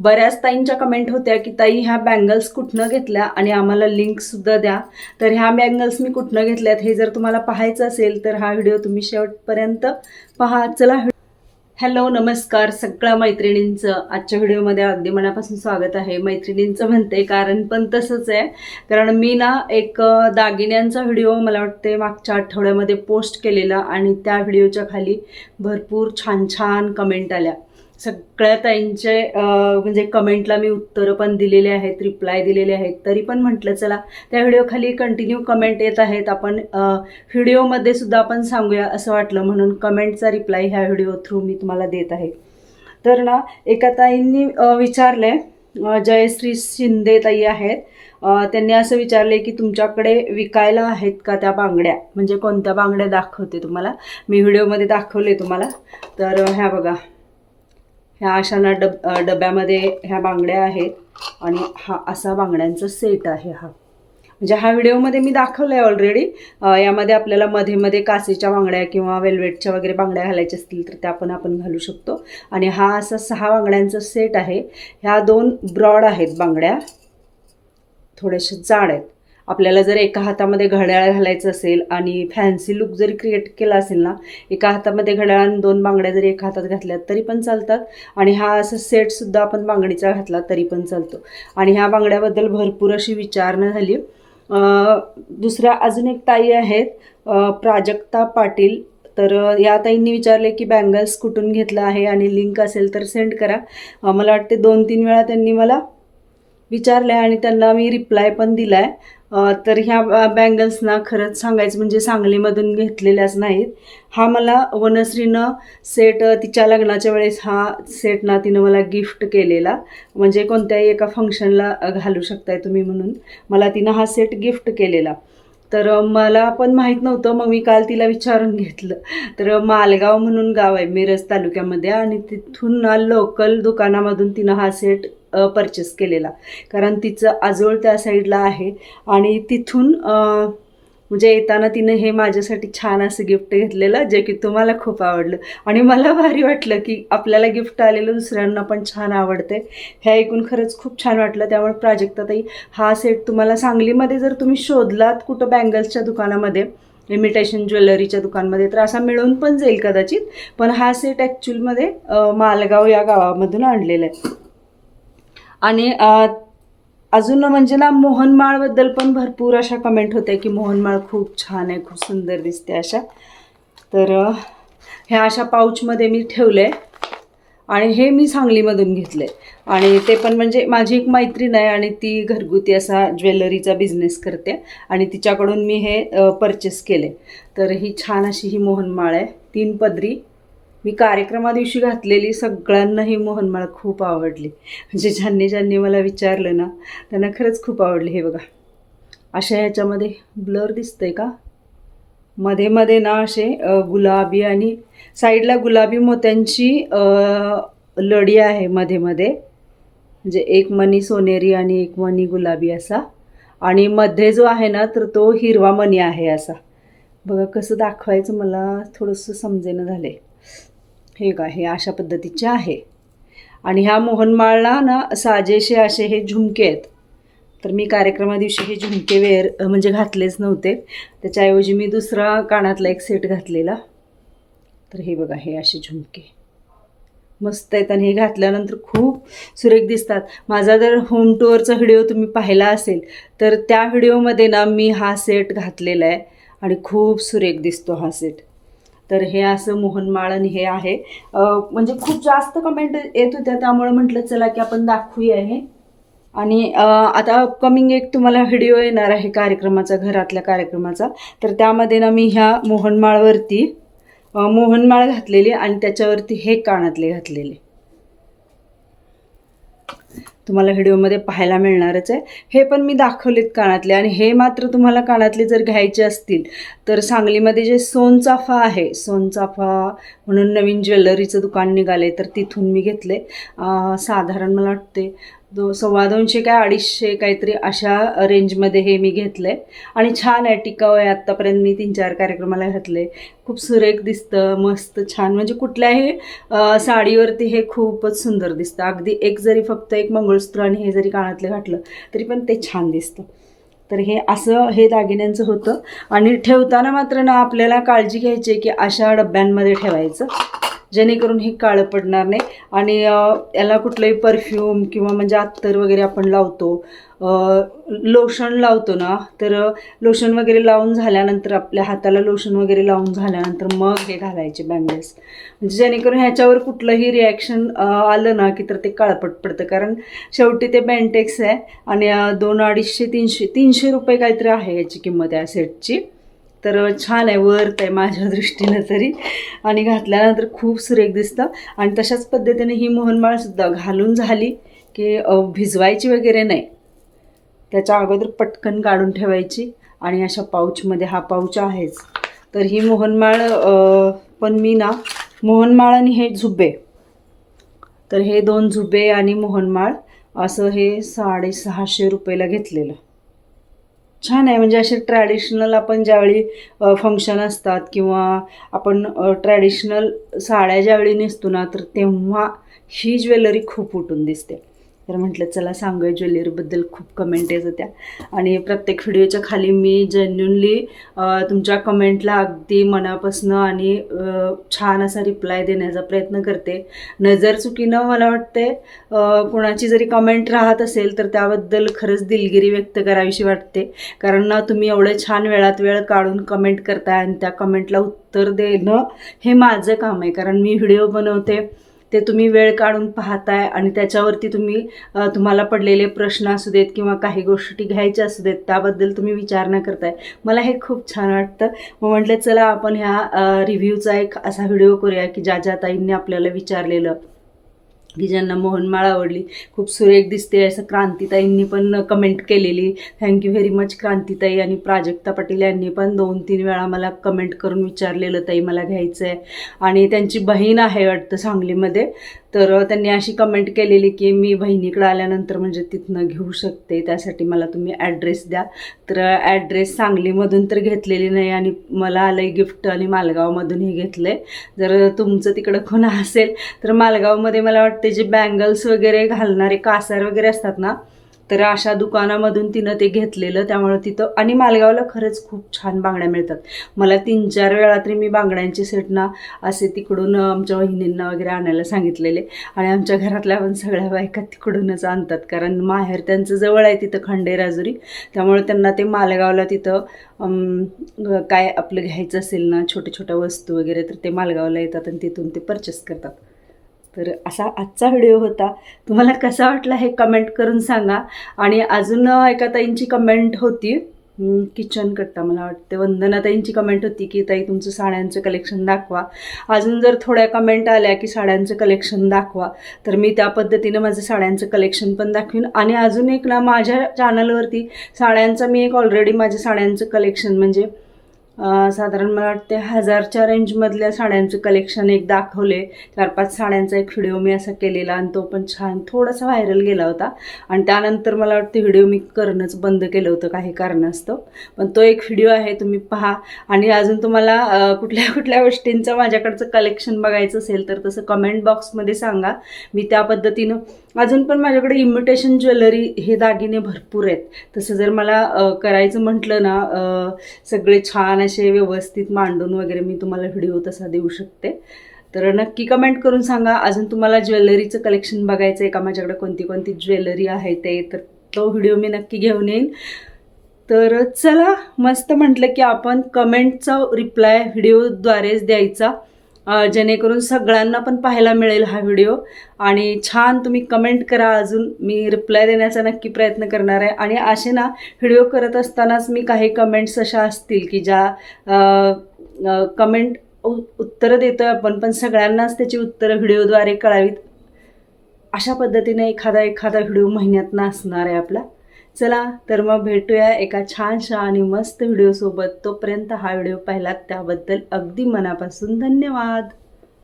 बऱ्याच ताईंच्या कमेंट होत्या की ताई ह्या बँगल्स कुठनं घेतल्या? आणि आम्हाला लिंकसुद्धा द्या. तर ह्या बँगल्स मी कुठनं घेतल्यात हे जर तुम्हाला पाहायचं असेल तर हा व्हिडिओ तुम्ही शेवटपर्यंत पहा. चला हॅलो नमस्कार सगळ्या मैत्रिणींचं. आजच्या व्हिडिओमध्ये अगदी मनापासून स्वागत आहे. मैत्रिणींचं म्हणते कारण पण तसंच आहे. कारण मी ना एक दागिन्यांचा व्हिडिओ मला वाटते मागच्या आठवड्यामध्ये पोस्ट केलेला आणि त्या व्हिडिओच्या खाली भरपूर छान छान कमेंट आल्या. सगळ्या ताईंचे म्हणजे कमेंटला मी उत्तरं पण दिलेले आहेत रिप्लाय दिलेले आहेत तरी पण म्हटलं चला त्या व्हिडिओखाली कंटिन्यू कमेंट येत आहेत आपण व्हिडिओमध्ये सुद्धा आपण सांगूया असं वाटलं म्हणून कमेंटचा रिप्लाय ह्या व्हिडिओ थ्रू मी तुम्हाला देत आहे. तर ना एका ताईंनी विचारले जयश्री शिंदे ताई आहेत त्यांनी असं विचारले की तुमच्याकडे विकायला आहेत का त्या बांगड्या? म्हणजे कोणत्या बांगड्या दाखवते तुम्हाला? मी व्हिडिओमध्ये दाखवले तुम्हाला. तर ह्या बघा. ह्या अशांना डब डब्यामध्ये ह्या बांगड्या आहेत आणि हा असा बांगड्यांचा सेट आहे हा. म्हणजे हा व्हिडिओमध्ये मी दाखवलं आहे ऑलरेडी यामध्ये आपल्याला मध्ये मध्ये कासेच्या बांगड्या किंवा वेल्वेटच्या वगैरे बांगड्या घालायच्या असतील तर त्या पण आपण घालू शकतो. आणि हा असा सहा बांगड्यांचा सेट आहे. ह्या दोन ब्रॉड आहेत बांगड्या. थोड्याशा जाड आहेत. आपल्याला जर एका हातामध्ये घड्याळ घालायचं असेल आणि फॅन्सी लुक जरी क्रिएट केला असेल ना एका हातामध्ये घड्याळ आणि दोन बांगड्या जरी एका हातात घातल्या तरी पण चालतात. आणि हा असं सेटसुद्धा आपण बांगडीचा घातला तरी पण चालतो. आणि ह्या बांगड्याबद्दल भरपूर अशी विचारणा झाली. दुसऱ्या अजून एक ताई आहेत प्राजक्ता पाटील. तर या ताईंनी विचारले की बँगल्स कुठून घेतलं आहे आणि लिंक असेल तर सेंड करा. मला वाटते दोन तीन वेळा त्यांनी मला विचारलं आहे आणि त्यांना मी रिप्लाय पण दिला आहे तर ह्या बँगल्सना खरंच सांगायचं म्हणजे सांगलीमधून घेतलेल्याच नाहीत. हा मला वनश्रीनं सेट तिच्या लग्नाच्या वेळेस हा सेट ना तिनं मला गिफ्ट केलेला. म्हणजे कोणत्याही एका फंक्शनला घालू शकताय तुम्ही म्हणून. मला तिनं हा सेट गिफ्ट केलेला. तर मला पण माहीत नव्हतं मग मी काल तिला विचारून घेतलं. तर मालगाव म्हणून गाव आहे मिरज तालुक्यामध्ये. आणि तिथून ना लोकल दुकानामधून तिनं हा सेट परचेस केलेला. कारण तिचं आजोळ त्या साईडला आहे आणि तिथून म्हणजे येताना तिनं हे माझ्यासाठी छान असं गिफ्ट घेतलेलं जे की तुम्हाला खूप आवडलं. आणि मला भारी वाटलं की आपल्याला गिफ्ट आलेलं दुसऱ्यांना पण छान आवडते. हे ऐकून खरंच खूप छान वाटलं. त्यामुळे प्राजक्ताताई हा सेट तुम्हाला सांगलीमध्ये जर तुम्ही शोधलात कुठं बँगल्सच्या दुकानामध्ये इमिटेशन ज्वेलरीच्या दुकानमध्ये तर असा मिळून पण जाईल कदाचित. पण हा सेट ॲक्च्युअलमध्ये मालगाव या गावामधून आणलेला आहे. आणि अजून म्हणजे ना मोहनमाळबद्दल पण भरपूर अशा कमेंट होत्या की मोहनमाळ खूप छान आहे खूप सुंदर दिसते अशा. तर ह्या अशा पाऊचमध्ये मी ठेवले आणि हे मी सांगलीमधून घेतले आणि ते पण म्हणजे माझी एक मैत्रीण आहे आणि ती घरगुती असा ज्वेलरीचा बिझनेस करते आणि तिच्याकडून मी हे परचेस केले तर ही छान अशी ही मोहनमाळ आहे तीन पदरी. मी कार्यक्रमा दिवशी घातलेली सगळ्यांना ही मोहनमाळ खूप आवडली. म्हणजे ज्यांनी ज्यांनी मला विचारलं ना त्यांना खरंच खूप आवडली हे बघा. अशा ह्याच्यामध्ये ब्लर दिसतंय का? मध्ये मध्ये ना असे गुलाबी आणि साईडला गुलाबी मोत्यांची लढी लडी आहे मध्ये मध्ये. म्हणजे एक मणी सोनेरी आणि एक मणी गुलाबी असा. आणि मध्ये जो आहे ना तर तो हिरवा मणी आहे असा. बघा कसं दाखवायचं मला थोडंसं समजेनं झालं आहे हे का हे अशा पद्धतीचे आहे. आणि ह्या मोहनमाळला ना साजेसे असे हे झुमके आहेत. तर मी कार्यक्रमा दिवशी हे झुमके वेअर म्हणजे घातलेच नव्हते. त्याच्याऐवजी मी दुसरा कानातला एक सेट घातलेला. तर हे बघा हे असे झुमके. मस्त आहेत आणि हे घातल्यानंतर खूप सुरेख दिसतात. माझा जर होम टूअरचा व्हिडिओ तुम्ही पाहिला असेल तर त्या व्हिडिओमध्ये ना मी हा सेट घातलेला आहे. आणि खूप सुरेख दिसतो हा सेट. तर हे असं मोहनमाळ आणि हे आहे. म्हणजे खूप जास्त कमेंट येत होत्या त्यामुळे म्हटलं चला की आपण दाखवूया हे. आणि आता अपकमिंग एक तुम्हाला व्हिडिओ येणार आहे कार्यक्रमाचा घरातल्या कार्यक्रमाचा. तर त्यामध्ये ना मी ह्या मोहनमाळवरती मोहनमाळ घातलेली आणि त्याच्यावरती हे कानातले घातलेले. तुम्हाला व्हिडिओमध्ये पाहायला मिळणारच आहे. हे पण मी दाखवलेत कानातले आणि हे मात्र तुम्हाला कानातले जर घ्यायचे असतील तर सांगलीमध्ये जे सोनचाफा आहे सोनचाफा म्हणून नवीन ज्वेलरीचं दुकान निघाले तर तिथून मी घेतले साधारण मला वाटते दो सव्वा दोनशे काय अडीचशे काहीतरी अशा रेंजमध्ये हे मी घेतलं आहे आणि छान आहे टिकाऊ आहे. आत्तापर्यंत मी तीन चार कार्यक्रमाला घातले. खूप सुरेख दिसतं मस्त छान. म्हणजे कुठल्याही साडीवरती हे खूपच सुंदर दिसतं. अगदी एक जरी फक्त एक मंगळसूत्र आणि हे जरी कानातलं घातलं तरी पण ते छान दिसतं. तर हे असं हे दागिन्यांचं होतं. आणि ठेवताना मात्र ना आपल्याला काळजी घ्यायची आहे की अशा डब्यांमध्ये ठेवायचं. जेणेकरून हे काळं पडणार नाही. आणि याला कुठलंही परफ्यूम किंवा म्हणजे अत्तर वगैरे आपण लावतो. लोशन लावतो ना तर लोशन वगैरे लावून झाल्यानंतर आपल्या हाताला लोशन वगैरे लावून झाल्यानंतर मग हे घालायचे बँगल्स म्हणजे जेणेकरून ह्याच्यावर कुठलंही रिॲक्शन आलं ना की तर ते काळपट पडतं. कारण शेवटी ते बँटेक्स आहे आणि दोन अडीचशे तीनशे तीनशे रुपये काहीतरी आहे याची किंमत या सेटची तर छान आहे वर्थ आहे माझ्या दृष्टीनं तरी. आणि घातल्यानंतर खूप सुरेख दिसतं. आणि तशाच पद्धतीने ही मोहनमाळसुद्धा घालून झाली की भिजवायची वगैरे नाही. त्याच्या अगोदर पटकन काढून ठेवायची आणि अशा पाऊचमध्ये हा पाऊच आहेच. तर ही मोहनमाळ पण मी ना मोहनमाळ आणि हे झुबे तर हे दोन झुबे आणि मोहनमाळ असं हे साडेसहाशे रुपयाला घेतलेलं. छान आहे. म्हणजे असे ट्रॅडिशनल आपण ज्यावेळी फंक्शन असतात किंवा आपण ट्रॅडिशनल साड्या ज्यावेळी नेसतो ना तर तेव्हा ही ज्वेलरी खूप उठून दिसते. तर म्हटलं चला सांगूया ज्वेलरीबद्दल खूप कमेंट येत होत्या. आणि प्रत्येक व्हिडिओच्या खाली मी जेन्युनली तुमच्या कमेंटला अगदी मनापासनं आणि छान असा रिप्लाय देण्याचा प्रयत्न करते. नजर चुकीनं मला वाटते कोणाची जरी कमेंट राहत असेल तर त्याबद्दल खरंच दिलगिरी व्यक्त करावीशी वाटते. कारण ना तुम्ही एवढं छान वेळात वेळ काढून कमेंट करताय आणि त्या कमेंटला उत्तर देणं हे माझं काम आहे. कारण मी व्हिडिओ बनवते ते तुम्ही वेळ काढून पाहताय आणि त्याच्यावरती तुम्ही तुम्हाला पडलेले प्रश्न असू देत किंवा काही गोष्टी घ्यायच्या असू देत त्याबद्दल तुम्ही विचार न करताय. मला हे खूप छान वाटतं. मग म्हटलं चला आपण ह्या रिव्ह्यूचा एक असा व्हिडिओ करूया की ज्या ज्या ताईंनी आपल्याला विचारलेलं. की ज्यांना मोहनमाळ आवडली. खूप सुरेख दिसते असं क्रांतीताईंनी पण कमेंट केलेली. थँक्यू व्हेरी मच क्रांतीताई आणि प्राजक्ता पाटील यांनी पण दोन तीन वेळा मला कमेंट करून विचारलेलं ताई मला घ्यायचं आहे आणि त्यांची बहीण आहे वाटतं सांगलीमध्ये. तर त्यांनी अशी कमेंट केलेली की मी बहिणीकडे आल्यानंतर म्हणजे तिथनं घेऊ शकते त्यासाठी मला तुम्ही ॲड्रेस द्या. तर ॲड्रेस सांगलीमधून तर घेतलेली नाही आणि मला आलं आहे गिफ्ट आणि मालगावमधूनही घेतलं आहे जर तुमचं तिकडं कोण असेल तर मालगावमध्ये मला वाटतं जे बँगल्स वगैरे घालणारे कासार वगैरे असतात ना तर अशा दुकानामधून तिनं ते घेतलेलं त्यामुळं तिथं आणि मालगावला खरंच खूप छान बांगड्या मिळतात. मला तीन चार वेळा तरी मी बांगड्यांचे सेट ना असे तिकडून आमच्या वहिनींना वगैरे आणायला सांगितलेले. आणि आमच्या घरातल्या पण सगळ्या बायका तिकडूनच आणतात कारण माहेर त्यांचं जवळ आहे तिथं खंडेराजुरी त्यामुळे त्यांना ते मालगावला तिथं काय आपलं घ्यायचं असेल ना छोट्या छोट्या वस्तू वगैरे तर ते मालगावला येतात आणि तिथून ते परचेस करतात. तर असा आजचा व्हिडिओ होता. तुम्हाला कसा वाटला हे कमेंट करून सांगा. आणि अजून एका ताईंची कमेंट होती. किचन करता मला वाटते. वंदना ताईंची कमेंट होती की ताई तुमचं साड्यांचं कलेक्शन दाखवा. अजून जर थोड्या कमेंट आल्या की साड्यांचं कलेक्शन दाखवा तर मी त्या पद्धतीनं माझं साड्यांचं कलेक्शन पण दाखवीन. आणि अजून एक ना माझ्या चॅनलवरती साड्यांचं मी एक ऑलरेडी माझ्या साड्यांचं कलेक्शन म्हणजे साधारण मला वाटते हजारच्या रेंजमधल्या साड्यांचं कलेक्शन एक दाखवले. चार पाच साड्यांचा एक व्हिडिओ मी असा केलेला आणि तो पण छान थोडासा व्हायरल गेला होता. आणि त्यानंतर मला वाटतं व्हिडिओ मी करणंच बंद केलं होतं काही कारणास्तव. पण तो एक व्हिडिओ आहे तुम्ही पहा. आणि अजून तुम्हाला कुठल्या कुठल्या गोष्टींचं माझ्याकडचं कलेक्शन बघायचं असेल तर तसं कमेंट बॉक्समध्ये सांगा. मी त्या पद्धतीनं अजून पण माझ्याकडे इमिटेशन ज्वेलरी हे दागिने भरपूर आहेत. तसं जर मला करायचं म्हटलं ना सगळे छान असे व्यवस्थित मांडून वगैरे मी तुम्हाला व्हिडिओ तसा देऊ शकते. तर नक्की कमेंट करून सांगा. अजून तुम्हाला ज्वेलरीचं कलेक्शन बघायचं आहे का? माझ्याकडे कोणती कोणती ज्वेलरी आहे ते? तर तो व्हिडिओ मी नक्की घेऊन येईन. तर चला मस्त म्हटलं की आपण कमेंटचा रिप्लाय व्हिडिओद्वारेच द्यायचा. जेणेकरून सगळ्यांना पण पाहायला मिळेल हा व्हिडिओ. आणि छान तुम्ही कमेंट करा अजून. मी रिप्लाय देण्याचा नक्की प्रयत्न करणार आहे. आणि असे ना व्हिडिओ करत असतानाच मी काही कमेंट्स अशा असतील की ज्या कमेंट उत्तरं देतो आहे आपण पण सगळ्यांनाच त्याची उत्तरं व्हिडिओद्वारे कळावीत. अशा पद्धतीने एखादा एखादा व्हिडिओ महिन्यातनं असणार आहे आपला. चला तर मग भेटूया एका छानशा आणि मस्त व्हिडिओसोबत तोपर्यंत हा व्हिडिओ पाहिलात त्याबद्दल अगदी मनापासून धन्यवाद.